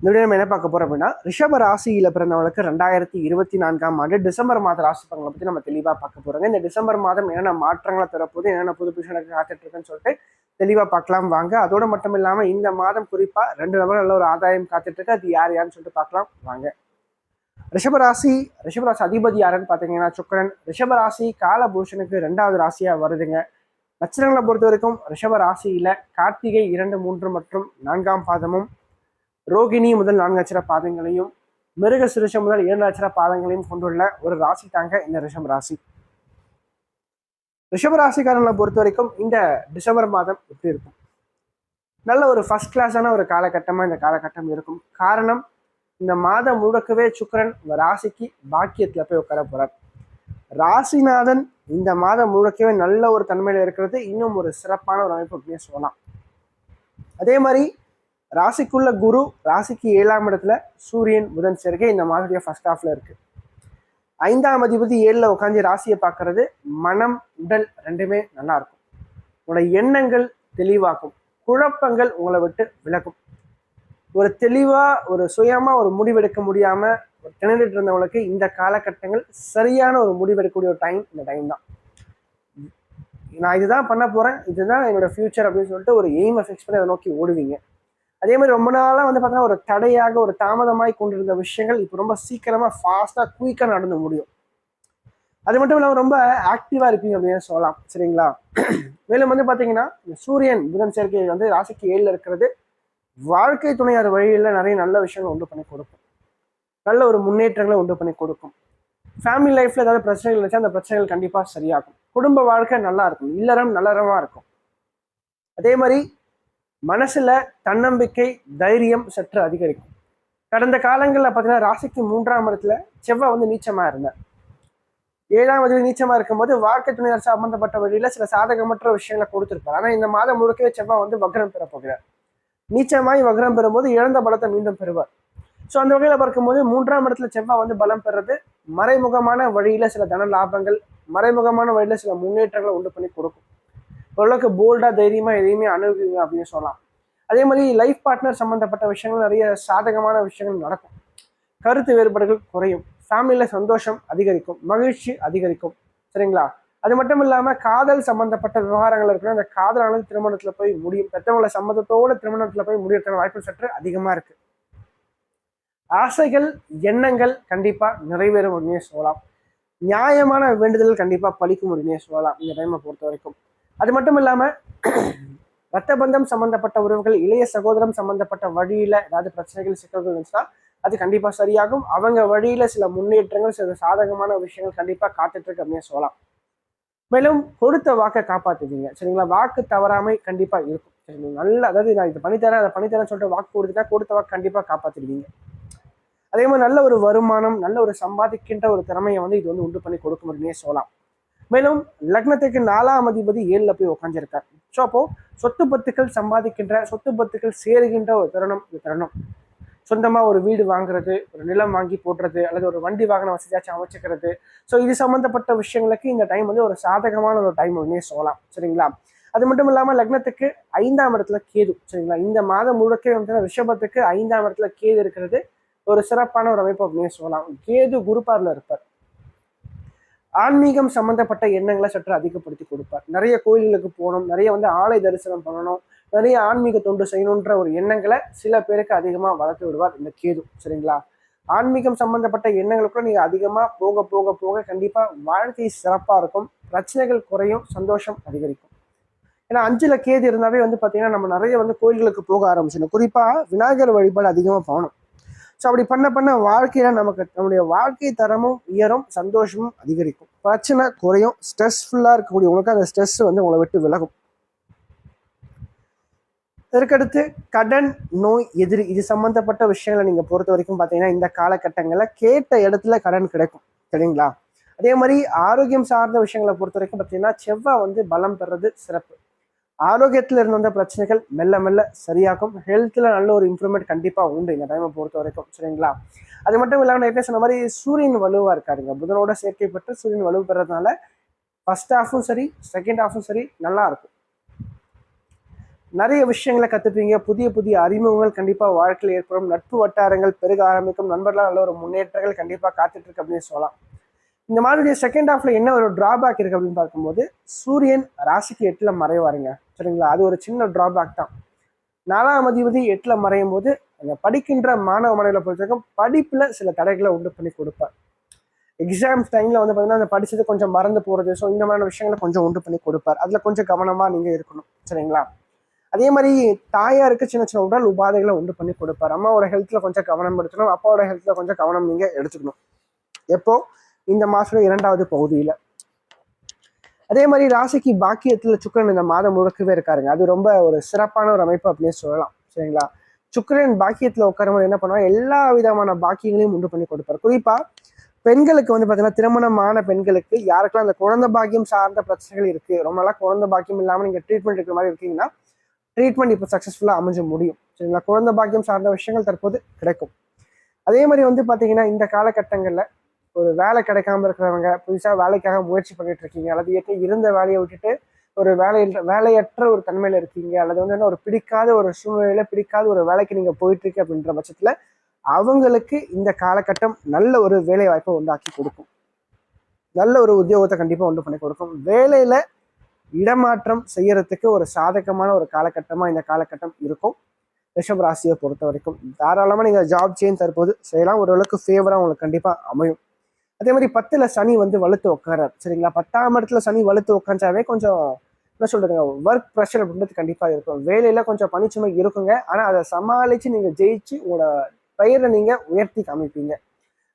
இந்த வீடியோ நம்ம என்ன பார்க்க போறோம் அப்படின்னா ரிஷப ராசியில பிறந்தவங்களுக்கு ரெண்டாயிரத்தி இருபத்தி நான்காம் ஆண்டு டிசம்பர் மாத ராசி பங்களை பத்தி நம்ம தெளிவா பார்க்க போறோங்க. இந்த டிசம்பர் மாதம் என்னென்ன மாற்றங்களை தரப்போது என்னென்ன புது புதுசு எனக்கு காத்துட்டு இருக்குன்னு சொல்லிட்டு தெளிவா பார்க்கலாம் வாங்க. அதோட மட்டும் இல்லாம இந்த மாதம் குறிப்பா ரெண்டு நபர் நல்ல ஒரு ஆதாயம் காத்துட்டு இருக்கு. அது யார் யாருன்னு சொல்லிட்டு பார்க்கலாம் வாங்க. ரிஷபராசி ரிஷபராசி அதிபதி யாருன்னு பார்த்தீங்கன்னா சுக்கரன். ரிஷபராசி காலபூஷனுக்கு ரெண்டாவது ராசியா வருதுங்க. நட்சத்திரங்களை பொறுத்த வரைக்கும் ரிஷப ராசியில கார்த்திகை இரண்டு மூன்று மற்றும் நான்காம் பாதமும் ரோகிணி முதல் நான்கு அச்சர பாதங்களையும் மிருக சிறுஷம் முதல் ஏழு அச்சர பாதங்களையும் கொண்டுள்ள ஒரு ராசி தாங்க இந்த ரிஷம் ராசி. ரிஷப ராசிக்காரங்களை பொறுத்த வரைக்கும் இந்த டிசம்பர் மாதம் எப்படி இருக்கும்? நல்ல ஒரு ஃபர்ஸ்ட் கிளாஸான ஒரு காலகட்டமாக இந்த காலகட்டம் இருக்கும். காரணம் இந்த மாதம் முழுக்கவே சுக்கரன் உங்க ராசிக்கு பாக்கியத்தில் போய் உட்கார போகிறார் ராசிநாதன் இந்த மாதம் முழுக்கவே நல்ல ஒரு தன்மையில் இருக்கிறது. இன்னும் ஒரு சிறப்பான ஒரு அமைப்பு அப்படின்னு சொல்லலாம். அதே மாதிரி ராசிக்குள்ள குரு ராசிக்கு ஏழாம் இடத்துல சூரியன் புதன் சேர்க்கை இந்த மாதத்துடைய ஃபர்ஸ்ட் ஹாஃப்ல இருக்கு. ஐந்தாம் அதிபதி ஏழில் உட்காந்து ராசியை பார்க்கறது மனம் உடல் ரெண்டுமே நல்லா இருக்கும். உங்களோட எண்ணங்கள் தெளிவாக்கும் குழப்பங்கள் உங்களை விட்டு விலகும். ஒரு தெளிவா ஒரு சுயமா ஒரு முடிவெடுக்க முடியாம ஒரு திணறிட்டு இருந்தவங்களுக்கு இந்த காலகட்டங்கள் சரியான ஒரு முடிவெடுக்கக்கூடிய ஒரு டைம் இந்த டைம் தான். நான் இதுதான் பண்ண போறேன். இதுதான் என்னோட ஃபியூச்சர் அப்படின்னு சொல்லிட்டு ஒரு எய்மை ஃபிக்ஸ் பண்ணி அதை நோக்கி ஓடுவீங்க. அதே மாதிரி ரொம்ப நாளாக வந்து பார்த்தீங்கன்னா ஒரு தடையாக ஒரு தாமதமாய் கொண்டிருந்த விஷயங்கள் இப்போ ரொம்ப சீக்கிரமாக ஃபாஸ்ட்டாக குயிக்காக நடந்து முடியும். அது மட்டும் இல்லாமல் ரொம்ப ஆக்டிவாக இருப்பீங்க அப்படின்னு சொல்லலாம். சரிங்களா? மேலும் வந்து பார்த்தீங்கன்னா இந்த சூரியன் புதன் சேர்க்கை வந்து ராசிக்கு ஏழில் இருக்கிறது. வாழ்க்கை துணையார் வழியில் நிறைய நல்ல விஷயங்களை உண்டு பண்ணி கொடுக்கும். நல்ல ஒரு முன்னேற்றங்களை உண்டு பண்ணி கொடுக்கும். ஃபேமிலி லைஃப்பில் ஏதாவது பிரச்சனைகள் இருந்துச்சு அந்த பிரச்சனைகள் கண்டிப்பாக சரியாகும். குடும்ப வாழ்க்கை நல்லா இருக்கும். இல்லறம் நல்லறமாக இருக்கும். அதே மாதிரி மனசுல தன்னம்பிக்கை தைரியம் சற்று அதிகரிக்கும். கடந்த காலங்களில் பார்த்தீங்கன்னா ராசிக்கு மூன்றாம் இடத்துல செவ்வாய் வந்து நீச்சமாக இருந்தார். ஏழாம் வயதில் நீச்சமாக இருக்கும்போது வாழ்க்கை துணையார் சம்பந்தப்பட்ட வழியில் சில சாதகமற்ற விஷயங்களை கொடுத்துருப்பார். ஆனால் இந்த மாதம் முழுக்கவே செவ்வாய் வந்து வக்ரம் பெற போகிறார். நீச்சமாய் வக்ரம் பெறும்போது இழந்த பலத்தை மீண்டும் பெறுவார். ஸோ அந்த வகையில் பார்க்கும்போது மூன்றாம் இடத்துல செவ்வாய் வந்து பலம் பெறது மறைமுகமான வழியில் சில தன லாபங்கள் மறைமுகமான வழியில் சில முன்னேற்றங்களை உண்டு பண்ணி கொடுக்கும். ஓரளவுக்கு போல்டாக தைரியமாக எதையுமே அணுகுங்க அப்படின்னு சொல்லலாம். அதே மாதிரி லைஃப் பார்ட்னர் சம்மந்தப்பட்ட விஷயங்கள் நிறைய சாதகமான விஷயங்கள் நடக்கும். கருத்து வேறுபாடுகள் குறையும். ஃபேமிலியில் சந்தோஷம் அதிகரிக்கும் மகிழ்ச்சி அதிகரிக்கும். சரிங்களா? அது மட்டும் இல்லாமல் காதல் சம்மந்தப்பட்ட விவகாரங்கள் இருக்கணும் அந்த காதலானது திருமணத்தில் போய் முடியும். பெற்றவங்களை சம்மந்தத்தோடு திருமணத்தில் போய் முடியறதுக்கான வாய்ப்பு சற்று அதிகமாக இருக்கு. ஆசைகள் எண்ணங்கள் கண்டிப்பாக நிறைவேறும் அப்படின்னே சொல்லலாம். நியாயமான வேண்டுதல் கண்டிப்பாக பழிக்கும் அப்படின்னே சொல்லலாம். இந்த டைமை பொறுத்த வரைக்கும். அது மட்டும் இல்லாம ரத்த பந்தம் சம்பந்தப்பட்ட உறவுகள் இளைய சகோதரம் சம்பந்தப்பட்ட வழியில ஏதாவது பிரச்சனைகள் சிக்கல்கள் இருந்துச்சுன்னா அது கண்டிப்பா சரியாகும். அவங்க வழியில சில முன்னேற்றங்கள் சில சாதகமான விஷயங்கள் கண்டிப்பா காத்துட்டு இருக்கு அப்படின்னு சொல்லலாம். மேலும் கொடுத்த வாக்கை காப்பாத்துவீங்க. சரிங்களா? வாக்கு தவறாமை கண்டிப்பா இருக்கும். சரிங்களா? நல்ல அதாவது நான் இதை பண்ணித்தரேன் அதை பண்ணித்தரேன் சொல்லிட்டு வாக்கு கொடுத்துட்டா கொடுத்த வாக்கு கண்டிப்பா காப்பாத்திடுவீங்க. அதே மாதிரி நல்ல ஒரு வருமானம் நல்ல ஒரு சம்பாதிக்கின்ற ஒரு திறமையை வந்து இது வந்து உண்டு பண்ணி கொடுக்கும் அப்படின்னே சொல்லலாம். மேலும் லக்னத்துக்கு நாலாம் அதிபதி ஏழுல போய் உட்காந்துருக்கார் ஸோ அப்போ சொத்து பத்துக்கள் சம்பாதிக்கின்ற சொத்து பத்துக்கள் சேருகின்ற ஒரு தருணம் இந்த தருணம். சொந்தமாக ஒரு வீடு வாங்குறது ஒரு நிலம் வாங்கி போடுறது அல்லது ஒரு வண்டி வாகன வசதியாச்சும் அமைச்சுக்கிறது. ஸோ இது சம்மந்தப்பட்ட விஷயங்களுக்கு இந்த டைம் வந்து ஒரு சாதகமான ஒரு டைம் ஒன்னே சொல்லலாம். சரிங்களா? அது மட்டும் இல்லாமல் லக்னத்துக்கு ஐந்தாம் இடத்துல கேது. சரிங்களா? இந்த மாதம் முழுக்க வந்து ரிஷபத்துக்கு ஐந்தாம் இடத்துல கேது இருக்கிறது ஒரு சிறப்பான ஒரு அமைப்பு அப்படின்னு சொல்லலாம். கேது குருபார்ல இருப்பார். ஆன்மீகம் சம்பந்தப்பட்ட எண்ணங்களை சற்று அதிகப்படுத்தி கொடுப்பார். நிறைய கோயில்களுக்கு போகணும் நிறைய வந்து ஆலை தரிசனம் பண்ணணும் நிறைய ஆன்மீக தொண்டு செய்யணுன்ற ஒரு எண்ணங்களை சில பேருக்கு அதிகமாக வளர்த்து விடுவார் இந்த கேது சரிங்களா? ஆன்மீகம் சம்பந்தப்பட்ட எண்ணங்களுக்குள்ள நீங்கள் அதிகமாக போக போக போக கண்டிப்பாக வாழ்க்கை சிறப்பாக இருக்கும். பிரச்சனைகள் குறையும் சந்தோஷம் அதிகரிக்கும். ஏன்னா அஞ்சில் கேது இருந்தாவே வந்து பார்த்தீங்கன்னா நம்ம நிறைய வந்து கோயில்களுக்கு போக ஆரம்பிச்சிடணும். குறிப்பாக விநாயகர் வழிபாடு அதிகமாக போகணும் ஸோ அப்படி பண்ண பண்ண வாழ்க்கையில நமக்கு நம்முடைய வாழ்க்கை தரமும் உயரும் சந்தோஷமும் அதிகரிக்கும். பிரச்சனை குறையும் ஸ்ட்ரெஸ்ஃபுல்லாக இருக்கக்கூடிய உங்களுக்கு அந்த ஸ்ட்ரெஸ் வந்து உங்களை விட்டு விலகும். இதற்கடுத்து கடன் நோய் எதிரி இது சம்பந்தப்பட்ட விஷயங்களை நீங்கள் பொறுத்த வரைக்கும் பார்த்தீங்கன்னா இந்த காலகட்டங்களில் கேட்ட இடத்துல கடன் கிடைக்கும். சரிங்களா? அதே மாதிரி ஆரோக்கியம் சார்ந்த விஷயங்களை பொறுத்த வரைக்கும் பார்த்தீங்கன்னா செவ்வாய் வந்து பலம் பெறது சிறப்பு. ஆரோக்கியத்தில் இருந்த வந்த பிரச்சனைகள் மெல்ல மெல்ல சரியாகும். ஹெல்த்தில் நல்ல ஒரு இம்ப்ரூவ்மெண்ட் கண்டிப்பாக உண்டு இந்த டைமை பொறுத்த வரைக்கும் சரிங்களா? அது மட்டும் இல்லாமல் நான் சொன்ன மாதிரி சூரியன் வலுவாக இருக்காருங்க. புதனோட பெற்று சூரியன் வலு பெறதுனால ஃபர்ஸ்ட் ஹாஃபும் சரி செகண்ட் ஹாஃபும் சரி நல்லா இருக்கும். நிறைய விஷயங்களை கற்றுப்பீங்க புதிய புதிய அறிமுகங்கள் கண்டிப்பாக வாழ்க்கையில் ஏற்படும். நட்பு வட்டாரங்கள் பெருக ஆரம்பிக்கும். நண்பர்களால் நல்ல ஒரு முன்னேற்றங்கள் கண்டிப்பாக காத்துட்ருக்கு அப்படின்னு சொல்லலாம். இந்த மாதிரி செகண்ட் ஹாஃப்ல என்ன ஒரு டிராபேக் இருக்கு அப்படின்னு பார்க்கும்போது சூரியன் ராசிக்கு எட்டுல மறைவாருங்க. சரிங்களா? அது ஒரு சின்ன டிராபேக் தான். நாலாம் அதிபதி எட்டுல மறையும் போது அந்த படிக்கின்ற மாணவ மாணவிகளை பொறுத்த வரைக்கும் படிப்புல சில தடைகளை உண்டு பண்ணி கொடுப்பார். எக்ஸாம் டைம்ல வந்து பார்த்தீங்கன்னா அந்த படிச்சது கொஞ்சம் மறந்து போறது ஸோ இந்த மாதிரியான விஷயங்களை கொஞ்சம் உண்டு பண்ணி கொடுப்பார். அதுல கொஞ்சம் கவனமா நீங்க இருக்கணும். சரிங்களா? அதே மாதிரி தாயாருக்கு சின்ன சின்ன உடல் உபாதைகளை உண்டு பண்ணி கொடுப்பார். அம்மாவோட ஹெல்த்ல கொஞ்சம் கவனம் எடுத்துக்கணும். அப்பாவோட ஹெல்த்ல கொஞ்சம் கவனம் நீங்க எடுத்துக்கணும். எப்போ? இந்த மாசம் இரண்டாவது பகுதியில. அதே மாதிரி ராசிக்கு பாக்கியத்துல சுக்கரன் இந்த மாதம் முழுக்கவே இருக்காருங்க. அது ரொம்ப ஒரு சிறப்பான ஒரு அமைப்பு அப்படின்னு சொல்லலாம். சரிங்களா? சுக்கரன் பாக்கியத்துல உட்காரவங்க என்ன பண்ணுவாங்க எல்லா விதமான பாக்கியங்களையும் உண்டு பண்ணி கொடுப்பார். குறிப்பா பெண்களுக்கு வந்து பார்த்தீங்கன்னா திருமணமான பெண்களுக்கு யாருக்கெல்லாம் அந்த குழந்தை பாக்கியம் சார்ந்த பிரச்சனைகள் இருக்கு ரொம்ப நாளாக குழந்தை பாக்கியம் இல்லாமல் நீங்க ட்ரீட்மெண்ட் இருக்கிற மாதிரி இருக்கீங்கன்னா ட்ரீட்மெண்ட் இப்போ சக்ஸஸ்ஃபுல்லாக அமைஞ்ச முடியும். சரிங்களா? குழந்தை பாக்கியம் சார்ந்த விஷயங்கள் தற்போது கிடைக்கும். அதே மாதிரி வந்து பார்த்தீங்கன்னா இந்த காலகட்டங்களில் ஒரு வேலை கிடைக்காம இருக்கிறவங்க புதுசாக வேலைக்காக முயற்சி பண்ணிட்டு இருக்கீங்க. அல்லது ஏற்கனவே இருந்த வேலையை விட்டுட்டு ஒரு வேலையில் வேலையற்ற ஒரு தன்மையில் இருக்கீங்க. அல்லது வந்து என்ன ஒரு பிடிக்காத ஒரு சூழ்நிலையில பிடிக்காத ஒரு வேலைக்கு நீங்கள் போயிட்டுருக்கு அப்படின்ற பட்சத்தில் அவங்களுக்கு இந்த காலகட்டம் நல்ல ஒரு வேலை வாய்ப்பை உண்டாக்கி கொடுக்கும். நல்ல ஒரு உத்தியோகத்தை கண்டிப்பாக உண்டு பண்ணி கொடுக்கும். வேலையில் இடமாற்றம் செய்யறதுக்கு ஒரு சாதகமான ஒரு காலகட்டமாக இந்த காலகட்டம் இருக்கும். ரிஷப் ராசியை பொறுத்த வரைக்கும் தாராளமாக நீங்கள் ஜாப் சேஞ்ச் தற்போது செய்யலாம். ஓரளவுக்கு ஃபேவராக உங்களுக்கு கண்டிப்பாக அமையும். அதே மாதிரி பத்துல சனி வந்து வலுத்து உட்காரார். சரிங்களா? பத்தாம் இடத்துல சனி வலுத்து உட்காந்தாவே கொஞ்சம் என்ன சொல்றதுங்க? ஒர்க் ப்ரெஷர் அப்படின்றது கண்டிப்பா இருக்கும். வேலையில கொஞ்சம் பனிச்சுமை இருக்குங்க. ஆனா அதை சமாளிச்சு நீங்க ஜெயிச்சு உங்களோட பெயரை நீங்க உயர்த்தி காமிப்பீங்க.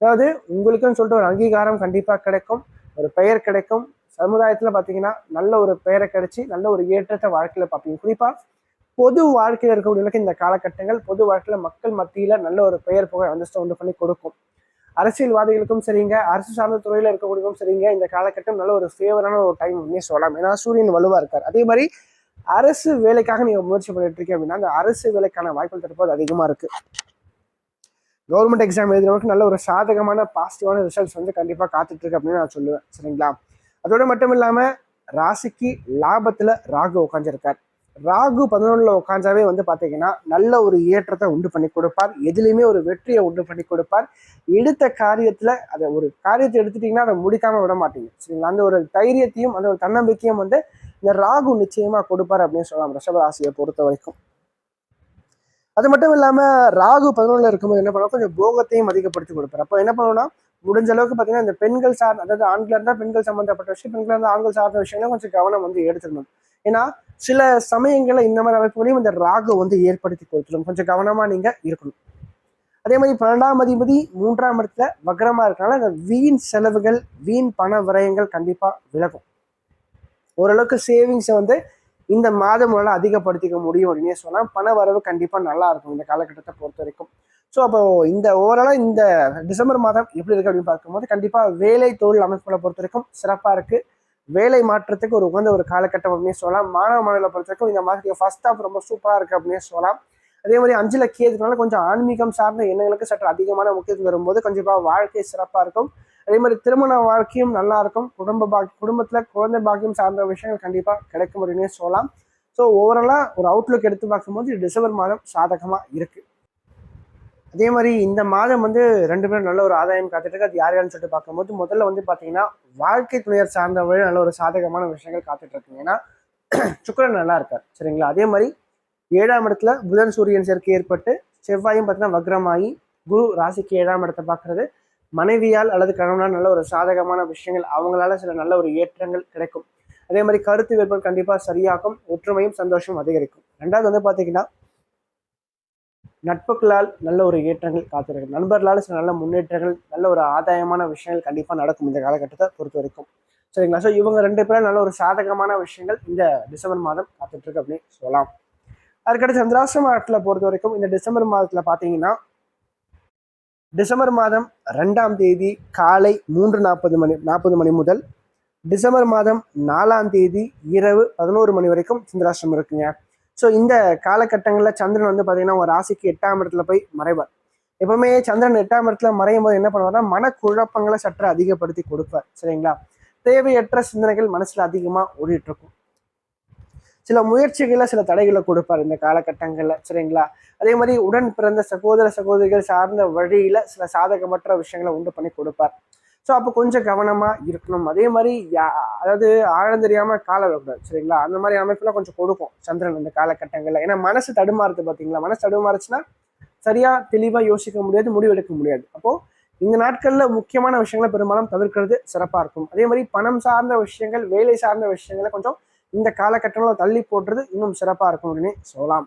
அதாவது உங்களுக்குன்னு சொல்லிட்டு ஒரு அங்கீகாரம் கண்டிப்பா கிடைக்கும். ஒரு பெயர் கிடைக்கும். சமுதாயத்துல பாத்தீங்கன்னா நல்ல ஒரு பெயரை கிடைச்சி நல்ல ஒரு ஏற்றத்தை வாழ்க்கையில பார்ப்பீங்க. குறிப்பா பொது வாழ்க்கையில இருக்கக்கூடிய இந்த காலகட்டங்கள் பொது வாழ்க்கையில மக்கள் மத்தியில நல்ல ஒரு பெயர் புகழ் அந்தஸ்தை உண்டு பண்ணி கொடுக்கும். அரசியல்வாதிகளுக்கும் சரிங்க அரசு சார்ந்த துறையில இருக்கக்கூடியவங்களுக்கும் சரிங்க இந்த காலகட்டம் நல்ல ஒரு ஃபேவரான ஒரு டைம் சொல்லலாம். ஏன்னா சூரியன் வலுவா இருக்கார். அதே மாதிரி அரசு வேலைக்காக நீங்க முயற்சி பண்ணிட்டு இருக்கீங்க அப்படின்னா அந்த அரசு வேலைக்கான வாய்ப்புகள் தற்போது அதிகமா இருக்கு. கவர்மெண்ட் எக்ஸாம் எழுதுறவங்களுக்கு நல்ல ஒரு சாதகமான பாசிட்டிவான ரிசல்ட்ஸ் வந்து கண்டிப்பா காத்துட்டு இருக்கு அப்படின்னு நான் சொல்லுவேன். சரிங்களா? அதோட மட்டும் இல்லாம ராசிக்கு லாபத்துல ராகு உட்காந்துருக்கார் ராகு பதினொன்றில் உட்காந்தாவே வந்து பார்த்தீங்கன்னா நல்ல ஒரு ஏற்றத்தை உண்டு பண்ணி கொடுப்பார். எதுலேயுமே ஒரு வெற்றியை உண்டு பண்ணி கொடுப்பார். எடுத்த காரியத்துல அதை ஒரு காரியத்தை எடுத்துட்டீங்கன்னா அதை முடிக்காம விட மாட்டீங்க. சரிங்களா? அந்த ஒரு தைரியத்தையும் அந்த ஒரு தன்னம்பிக்கையும் வந்து இந்த ராகு நிச்சயமா கொடுப்பார் அப்படின்னு சொல்லலாம். ரிஷபராசியை பொறுத்த வரைக்கும். அது மட்டும் இல்லாம ராகு பதினொன்றில் இருக்கும்போது என்ன பண்ணுவோம் கொஞ்சம் போகத்தையும் அதிகப்படுத்தி கொடுப்பார். அப்போ என்ன பண்ணுவோம்னா முடிஞ்ச அளவுக்கு பார்த்தீங்கன்னா இந்த பெண்கள் சார் அதாவது ஆண்கள் இருந்தால் பெண்கள் சம்மந்தப்பட்ட விஷயம் பெண்கள் இருந்தால் ஆண்கள் சார்ந்த விஷயங்களும் கொஞ்சம் கவனம் வந்து எடுத்துக்கணும் ஏன்னா சில சமயங்களில் இந்த மாதிரி அமைப்புகளையும் இந்த ராகு வந்து ஏற்படுத்தி கொடுத்துடும். கொஞ்சம் கவனமாக நீங்கள் இருக்கணும். அதே மாதிரி பன்னெண்டாம் அதிபதி மூன்றாம் இடத்துல வக்கரமாக இருக்கனால இந்த வீண் செலவுகள் வீண் பண விரயங்கள் கண்டிப்பாக விலகும். ஓரளவுக்கு சேவிங்ஸை வந்து இந்த மாதம் உங்களால் அதிகப்படுத்திக்க முடியும் அப்படின்னே சொன்னால் பண வரவு கண்டிப்பாக நல்லா இருக்கும் இந்த காலகட்டத்தை பொறுத்த வரைக்கும். ஸோ அப்போ இந்த ஓவராலாக இந்த டிசம்பர் மாதம் எப்படி இருக்கு அப்படின்னு பார்க்கும்போது கண்டிப்பாக வேலை தொழில் அமைப்புகளை பொறுத்த வரைக்கும் சிறப்பாக இருக்குது வேலை மாற்றத்துக்கு ஒரு உகந்த ஒரு காலகட்டம் அப்படின்னு சொல்லலாம். மாணவ மாணவர்களை பொறுத்த வரைக்கும் இந்த மாதத்துக்கு ஃபர்ஸ்ட் ஆஃப் ரொம்ப சூப்பராக இருக்குது அப்படின்னு சொல்லலாம். அதே மாதிரி அஞ்சுல கேதுனால கொஞ்சம் ஆன்மீகம் சார்ந்த எண்ணங்களுக்கு சற்று அதிகமான முக்கியத்துவம் வரும்போது கண்டிப்பாக வாழ்க்கை சிறப்பாக இருக்கும். அதே மாதிரி திருமண வாழ்க்கையும் நல்லா இருக்கும். குடும்ப பாக்கி குடும்பத்தில் குழந்தை பாக்கியம் சார்ந்த விஷயங்கள் கண்டிப்பாக கிடைக்கும் அப்படின்னே சொல்லலாம். ஸோ ஓவராலாக ஒரு அவுட்லுக் எடுத்து பார்க்கும்போது டிசம்பர் மாதம் சாதகமாக இருக்குது அதே மாதிரி இந்த மாதம் வந்து ரெண்டு பேரும் நல்ல ஒரு ஆதாயம் காத்துட்டு இருக்கு. அது யார் யாருன்னு சொல்லிட்டு பார்க்கும்போது முதல்ல வந்து பார்த்தீங்கன்னா வாழ்க்கை துணையர் சார்ந்தவர்கள் நல்ல ஒரு சாதகமான விஷயங்கள் காத்துட்டு இருக்குங்க ஏன்னா சுக்கரன் நல்லா இருக்கார் சரிங்களா? அதே மாதிரி ஏழாம் இடத்துல புதன் சூரியன் சேர்க்கை ஏற்பட்டு செவ்வாயும் பார்த்தீங்கன்னா வக்ரமாகி குரு ராசிக்கு ஏழாம் இடத்தை பார்க்கறது. மனைவியால் அல்லது கணவனால் நல்ல ஒரு சாதகமான விஷயங்கள் அவங்களால சில நல்ல ஒரு ஏற்றங்கள் கிடைக்கும். அதே மாதிரி கருத்து வேறுபாடு கண்டிப்பாக சரியாகும் ஒற்றுமையும் சந்தோஷமும் அதிகரிக்கும். ரெண்டாவது வந்து பார்த்தீங்கன்னா நட்புகளால் நல்ல ஒரு ஏற்றங்கள் காத்திருக்கும் நண்பர்களால் சில நல்ல முன்னேற்றங்கள் நல்ல ஒரு ஆதாயமான விஷயங்கள் கண்டிப்பாக நடக்கும் இந்த காலகட்டத்தை பொறுத்த வரைக்கும். சரிங்களா? ஸோ இவங்க ரெண்டு பேரும் நல்ல ஒரு சாதகமான விஷயங்கள் இந்த டிசம்பர் மாதம் காத்துட்ருக்கு அப்படின்னு சொல்லலாம். அதுக்கடுத்து சந்திராசிரம நாட்டில் பொறுத்த வரைக்கும் இந்த டிசம்பர் மாதத்தில் பார்த்தீங்கன்னா டிசம்பர் மாதம் ரெண்டாம் தேதி காலை மூன்று நாற்பது மணி நாற்பது மணி முதல் டிசம்பர் மாதம் நாலாம் தேதி இரவு பதினோரு மணி வரைக்கும் சந்திராஷ்டிரம் இருக்குங்க. ஸோ இந்த காலகட்டங்களில் சந்திரன் வந்து பார்த்தீங்கன்னா ஒரு ராசிக்கு எட்டாம் இடத்துல போய் மறைவார். எப்பவுமே சந்திரன் எட்டாம் இடத்துல மறையும் போது என்ன பண்ணுவார்னா மனக்குழப்பங்களை சற்று அதிகப்படுத்தி கொடுப்பார். சரிங்களா? தேவையற்ற சிந்தனைகள் மனசுல அதிகமா ஓடிட்டு இருக்கும் சில முயற்சிகளை சில தடைகளை கொடுப்பார் இந்த காலகட்டங்களில். சரிங்களா? அதே மாதிரி உடன் பிறந்த சகோதர சகோதரிகள் சார்ந்த வழியில சில சாதகமற்ற விஷயங்களை உண்டு பண்ணி கொடுப்பார். ஸோ அப்போ கொஞ்சம் கவனமாக இருக்கணும். அதே மாதிரி யா- அதாவது ஆழம் தெரியாமல் கால விடக்கூடாது சரிங்களா? அந்த மாதிரி அமைப்புலாம் கொஞ்சம் கொடுக்கும் சந்திரன் இந்த காலகட்டங்களில். ஏன்னா மனசு தடுமாறுது பார்த்தீங்களா மனசு தடுமாறுச்சுன்னா சரியாக தெளிவாக யோசிக்க முடியாது முடிவெடுக்க முடியாது. அப்போது இந்த நாட்களில் முக்கியமான விஷயங்களை பெரும்பாலும் தவிர்க்கிறது சிறப்பாக இருக்கும். அதே மாதிரி பணம் சார்ந்த விஷயங்கள் வேலை சார்ந்த விஷயங்களை கொஞ்சம் இந்த காலகட்டங்களில் தள்ளி போடுறது இன்னும் சிறப்பாக இருக்கும் அப்படின்னு சொல்லலாம்.